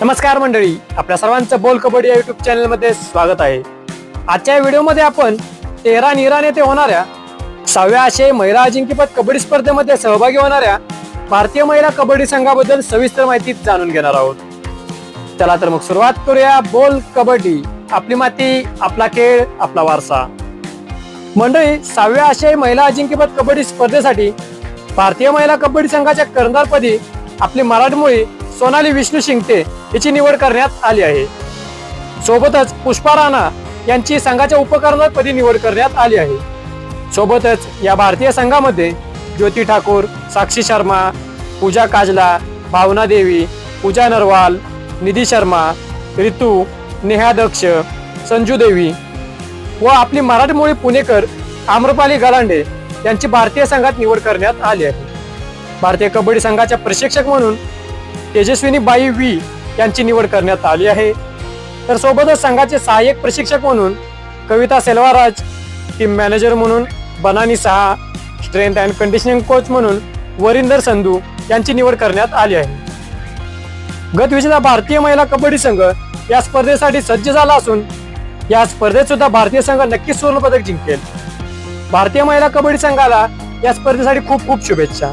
नमस्कार मंडळी आपल्या सर्वांचं बोल कबड्डी या युट्यूब चॅनलमध्ये स्वागत आहे. आजच्या व्हिडिओमध्ये आपण तेहरान इराण येथे होणाऱ्या सहाव्या आशे महिला अजिंक्यपद कबड्डी स्पर्धेमध्ये सहभागी होणाऱ्या भारतीय महिला कबड्डी संघाबद्दल सविस्तर माहिती जाणून घेणार आहोत. चला तर मग सुरुवात करूया बोल कबड्डी. आपली माती आपला खेळ आपला वारसा. मंडळी सहाव्या आशे महिला अजिंक्यपद कबड्डी स्पर्धेसाठी भारतीय महिला कबड्डी संघाच्या कर्णधारपदी आपली मराठमोळी सोनाली विष्णू शिंगटे याची निवड करण्यात आली आहे. सोबतच पुष्पा राणा यांची संघाच्या उपकरणपदी निवड करण्यात आली आहे. सोबतच या भारतीय संघामध्ये ज्योती ठाकूर साक्षी शर्मा पूजा काजला भावना देवी पूजा नरवाल निधी शर्मा रितू नेहा दक्ष संजू देवी व आपली मराठमोळी पुणेकर आम्रपाली गलांडे यांची भारतीय संघात निवड करण्यात आली आहे. भारतीय कबड्डी संघाच्या प्रशिक्षक म्हणून तेजस्विनी बाई वी यांची निवड करण्यात आली आहे. तर सोबतच संघाचे सहाय्यक प्रशिक्षक म्हणून कविता सेल्वाराज टीम मॅनेजर म्हणून बनानी सहा स्ट्रेंथ अँड कंडिशनिंग कोच म्हणून वरिंदर संधू यांची निवड करण्यात आली आहे. गतविजेता भारतीय महिला कबड्डी संघ या स्पर्धेसाठी सज्ज झाला असून या स्पर्धेत सुद्धा भारतीय संघ नक्कीच सुवर्ण पदक जिंकेल. भारतीय महिला कबड्डी संघाला या स्पर्धेसाठी खूप खूप शुभेच्छा.